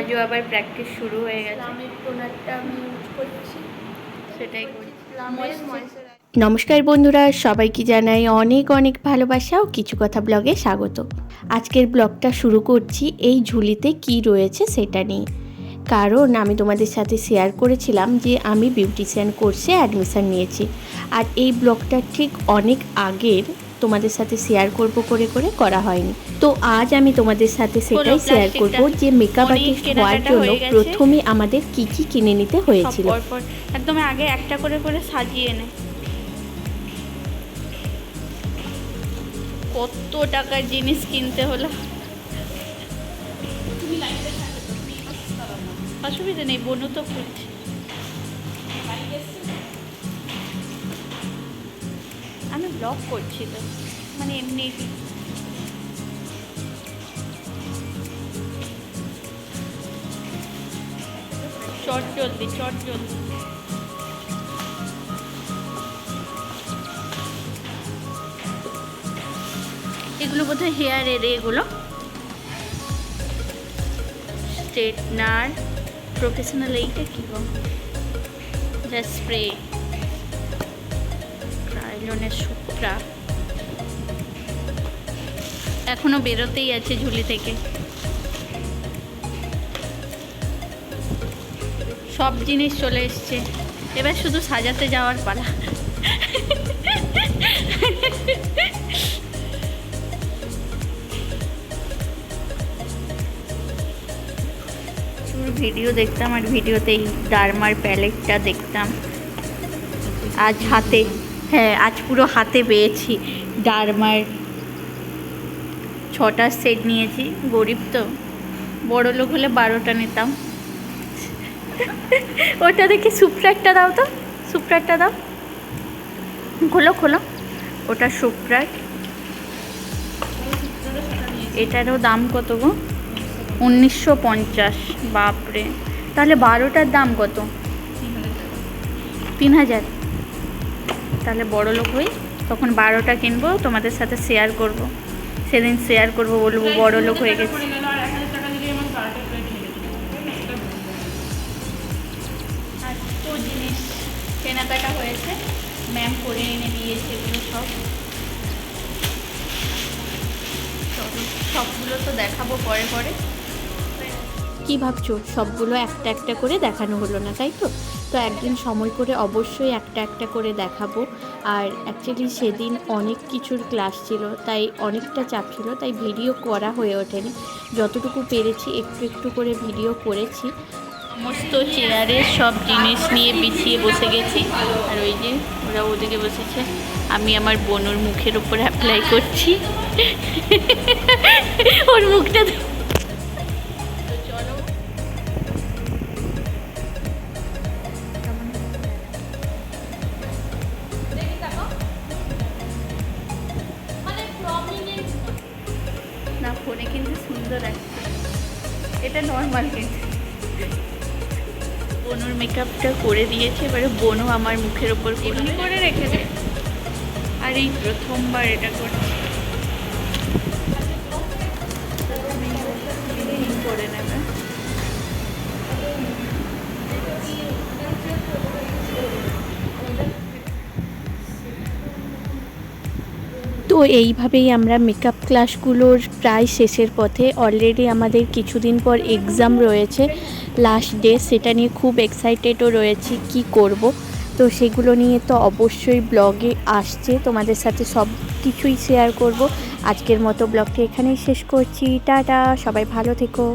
আজও আবার প্র্যাকটিস শুরু হয়ে গেছে। আমি টোনারটা আমি ইউজ করছি। সেটাই করি নমস্কার বন্ধুরা সবাইকে জানাই অনেক অনেক ভালোবাসা ও কিছু কথা ব্লগে স্বাগত। আজকের ব্লগটা শুরু করছি এই ঝুলিতে কি রয়েছে সেটা নিয়ে। কারণ আমি তোমাদের সাথে শেয়ার করেছিলাম যে আমি বিউটিশিয়ান কোর্সে অ্যাডমিশান নিয়েছি। আর এই ব্লগটা ঠিক অনেক আগের তোমাদের সাথে শেয়ার করব করে করে করা হয়নি। তো আজ আমি তোমাদের সাথে সেটাই শেয়ার করব যে মেকআপ আর্টিস্ট হওয়ার জন্য প্রথমে আমাদের কি কি কিনে নিতে হয়েছিল। একদম আগে একটা করে করে সাজিয়ে নে। কত টাকার জিনিস কিনতে হলো। অসুবিধা নেই বনু তো খুলছে আমি ব্লগ করছি তো মানে এমনি চট জলদি চট জলদি। এগুলো বোধ বোধহয় হেয়ারের এগুলো। স্ট্রেটনার প্রফেশনাল এইটা কি যা স্প্রে ট্রাইলনের সুপ্রা এখনও বেরোতেই আছে ঝুলি থেকে। সব জিনিস চলে এসছে। এবার শুধু সাজাতে যাওয়ার পালা। ভিডিও দেখতাম আর ভিডিওতে এই ডারমার প্যালেটটা দেখতাম। আজ হাতে। হ্যাঁ আজ পুরো হাতে পেয়েছি। ডারমার ছটা সেট নিয়েছি, গরিব তো। বড় লোক হলে বারোটা নিতাম। ওটা দেখি সুপ্রাটটা দাও তো, সুপ্রাটটা দাও। খোলো খোলো। ওটা সুপ্রাট। এটারও দাম কত গো? উনিশশো পঞ্চাশ, বাপরে। তাহলে বারোটার দাম কত? তিন হাজার। তাহলে বড় লোক হই, তখন বারোটা কিনবো, তোমাদের সাথে শেয়ার করব। সেদিন শেয়ার করব বলব বড় লোক হয়ে গেছে। জিনিস কেনাকাটা হয়েছে ম্যাম করে এনে এগুলো সব। সবগুলো তো দেখাবো পরে পরে। কি ভাবছ? সবগুলো একটা একটা করে দেখানো হলো না, তাই তো? তো একদিন সময় করে অবশ্যই একটা একটা করে দেখাবো। আর অ্যাকচুয়ালি সেদিন অনেক কিছুর ক্লাস ছিল, তাই অনেকটা চাপ ছিল, তাই ভিডিও করা হয়ে ওঠেনি। যতটুকু পেরেছি, একটু একটু করে ভিডিও করেছি। সমস্ত চেয়ারে সব জিনিস নিয়ে বিছিয়ে বসে গেছি। আর ওই যে ওরা ওদিকে বসেছে। আমি আমার বোনুর মুখের উপর অ্যাপ্লাই করছি। ওর মুখটা ফোনে কিন্তু সুন্দর একটা এটা নর্মাল কিন্তু। বনুর মেকআপটা করে দিয়েছে এবারে বনু আমার মুখের ওপর এমনি করে রেখেছে। আর এই প্রথমবার এটা করছে। এইভাবেই আমরা মেকআপ ক্লাসগুলোর প্রায় শেষের পথে অলরেডি আমাদের কিছুদিন পর এক্সাম রয়েছে লাস্ট ডে সেটা নিয়ে খুব এক্সাইটেডও রয়েছি কি করব। তো সেগুলো নিয়ে তো অবশ্যই ব্লগে আসছে, তোমাদের সাথে সব কিছুই শেয়ার করব। আজকের মতো ব্লগটি এখানেই শেষ করছি, টাটা, সবাই ভালো থেকো।